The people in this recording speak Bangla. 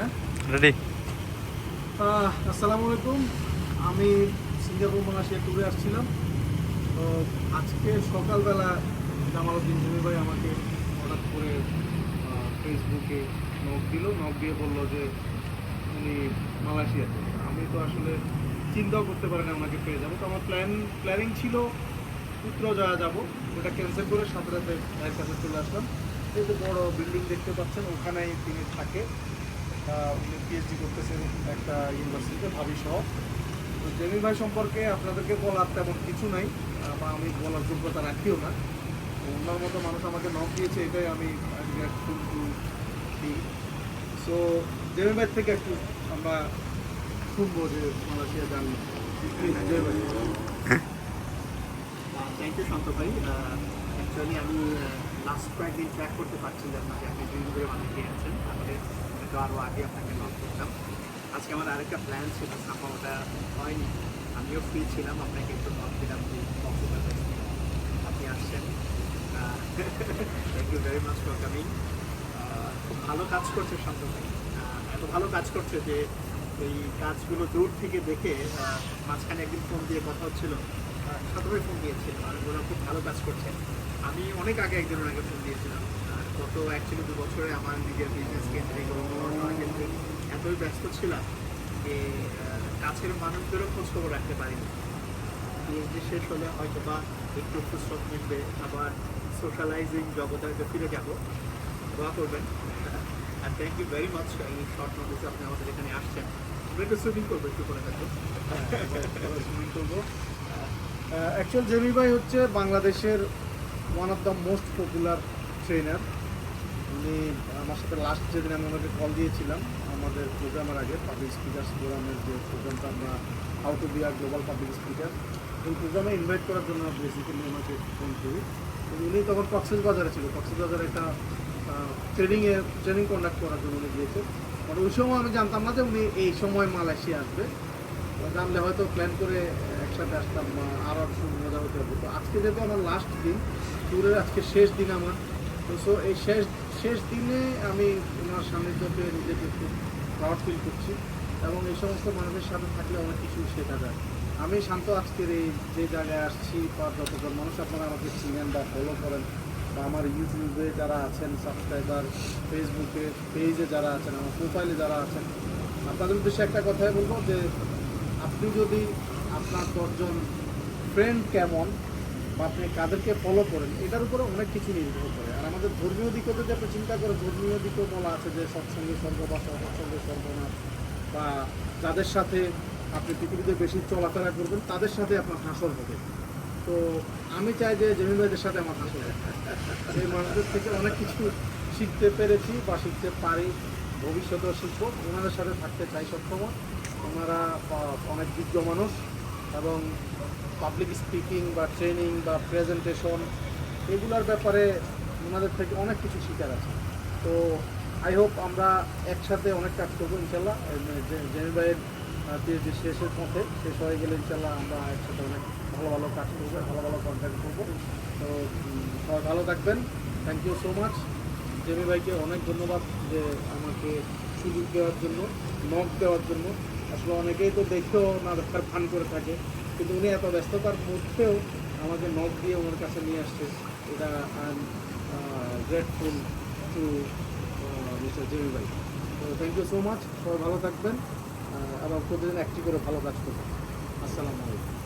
হ্যাঁ? রেডি আসসালামু আলাইকুম। আমি সিঙ্গাপুর মালয়েশিয়া ট্যুরে আসছিলাম। তো আজকে সকালবেলা জামালউদ্দিন জমি ভাই আমাকে হঠাৎ করে ফেসবুকে নক দিল। নক দিয়ে বলল যে উনি মালয়েশিয়াতে আমি তো আসলে চিন্তাও করতে পারি না ওনাকে পেয়ে যাব। তো আমার প্ল্যান প্ল্যানিং ছিল উত্তর যাওয়া যাব। ওটা ক্যান্সেল করে সাথে সাথে ভাইয়ের কাছে চলে আসলাম। এই যে বড় বিল্ডিং দেখতে পাচ্ছেন ওখানেই তিনি থাকে। উনি পিএইচডি করতেছেন একটা ইউনিভার্সিটিতে ভাবি সহ। তো জেমি ভাই সম্পর্কে আপনাদেরকে বলার তেমন কিছু নাই। আমি বলার যোগ্যতা রাখিও না। তো ওনার মতো মানুষ আমাকে নক দিয়েছে এটাই আমি grateful to be so Jemi ভাই থেকে একটু আমরা শুনব যে মালয়েশিয়া জানি জয় ভাই। থ্যাংক ইউ শান্ত ভাই। অ্যাকচুয়ালি আমি লাস্ট কয়েকদিন ট্র্যাক করতে পারছিলাম না যে আপনি দুই করে বানিয়ে আছেন তাহলে হয়তো আরও আগে আপনাকে নক করতাম। আজকে আমার আরেকটা প্ল্যান ছিল সামা ওটা হয়নি। আমিও ফ্রি ছিলাম, আপনাকে একটু নক দিলাম যে পসিবল আপনি আসছেন। Thank you very much for coming খুব ভালো কাজ করছে শান্ত ভাই এত ভালো কাজ করছে যে এই কাজগুলো দূর থেকে দেখে মাঝখানে একদিন ফোন দিয়ে কথা হচ্ছিল। সাতভাবে ফোন দিয়েছিল। আর ওরা খুব ভালো কাজ করছে। আমি অনেক আগে একদিন ওনাকে ফোন দিয়েছিলাম। গত অ্যাকচুয়ালি দু বছরে আমার নিজের বিজনেস কেন্দ্রে এবং পড়াশোনার ক্ষেত্রে এতই ব্যস্ত ছিলাম যে কাছের মানুষদেরও খোঁজখবর রাখতে পারিনি। পিএইচডি শেষ হলে হয়তো বা একটু ফুসরত মিলবে আবার সোশ্যালাইজিং জগতে হয়তো ফিরে যাব। দোয়া করবেন। আর থ্যাংক ইউ ভেরি মাচ এই শর্ট নোটিসে আপনি আমাদের এখানে আসছেন। আমরা একটু সুইমিং করব একটু করে থাকব সুইমিং করব। অ্যাকচুয়াল জেমি ভাই হচ্ছে বাংলাদেশের one of the most popular trainer উনি আমার সাথে লাস্ট যেদিন আমি ওনাকে কল দিয়েছিলাম, আমাদের প্রোগ্রামের আগে পাবলিক স্পিকার প্রোগ্রামের যে প্রোগ্রামটা আমরা how to be R global public speaker ওই প্রোগ্রামে ইনভাইট করার জন্য বেসিক্যালি ওনাকে ফোন করি। উনি তখন কক্সেস বাজারে ছিল। কক্সেস বাজারে একটা ট্রেনিংয়ে ট্রেনিং কন্ডাক্ট করার জন্য উনি গিয়েছে। মানে ওই সময় আমি জানতাম না যে উনি এই সময় মালয়েশিয়া আসবে। জানলে হয়তো প্ল্যান করে একসাথে আসতাম আরও মজা হতে। হবে তো আজকে যেহেতু আমার লাস্ট দিন ট্যুরের আজকে শেষ দিন আমার তো সো এই শেষ শেষ দিনে আমি ওনার সান্নিধ্য পেয়ে নিজেকে খুব প্রাউড ফিল করছি এবং এই সমস্ত মানুষের সাথে থাকলে অনেক কিছু শেখা যায়। আমি শান্ত আজকের এই যে জায়গায় আসছি বা যতজন মানুষ আপনারা আমাকে চিনেন বা ফলো করেন, বা আমার ইউটিউবে যারা আছেন সাবস্ক্রাইবার ফেসবুকে পেজে যারা আছেন, আমার প্রোফাইলে যারা আছেন, আপনাদের উদ্দেশ্যে একটা কথাই বলব যে, আপনি যদি আপনার দশজন ফ্রেন্ড কেমন বা আপনি কাদেরকে ফলো করেন, এটার উপরে অনেক কিছু নির্ভর করে। আর আমাদের ধর্মীয় দিকেও যদি আপনি চিন্তা করেন, ধর্মীয় দিকেও বলা আছে যে সৎসঙ্গে স্বর্গবাস, অসৎসঙ্গে সর্বনাশ বা যাদের সাথে আপনি পৃথিবীতে বেশি চলাফেরা করবেন, তাদের সাথে আপনার হাসর হবে। তো আমি চাই যে জমি ভাইদের সাথে আমার হাসর হবে। সেই মানুষদের থেকে অনেক কিছু শিখতে পেরেছি বা শিখতে পারি। ভবিষ্যতেও শিখব। ওনাদের সাথে থাকতে চাই সবসময়। ওনারা অনেক যোগ্য মানুষ। এবং পাবলিক স্পিকিং বা ট্রেনিং বা প্রেজেন্টেশন এগুলোর ব্যাপারে ওনাদের থেকে অনেক কিছু শিখার আছে। তো আই হোপ আমরা একসাথে অনেক কাজ করব ইনশাল্লাহ। জেমি ভাইয়ের পিএইচডি শেষের পথে শেষ হয়ে গেলে ইনশাল্লাহ আমরা একসাথে অনেক ভালো ভালো কাজ করব, ভালো ভালো কন্ট্যাক্ট করব। তো সবাই ভালো থাকবেন। Thank you so much Jemi ভাইকে অনেক ধন্যবাদ যে আমাকে সুযোগ দেওয়ার জন্য নখ দেওয়ার জন্য। আসলে অনেকেই তো দেখেও না দেখার ভান করে থাকে, কিন্তু উনি এত ব্যস্ততার মধ্যেও আমাকে নখ দিয়ে ওনার কাছে নিয়ে আসছে, এটা I am grateful to mister Jemi ভাই। তো থ্যাংক ইউ সো মাচ সবাই ভালো থাকবেন আবার প্রতিদিন একটি করে ভালো কাজ করবেন। আসসালামু আলাইকুম।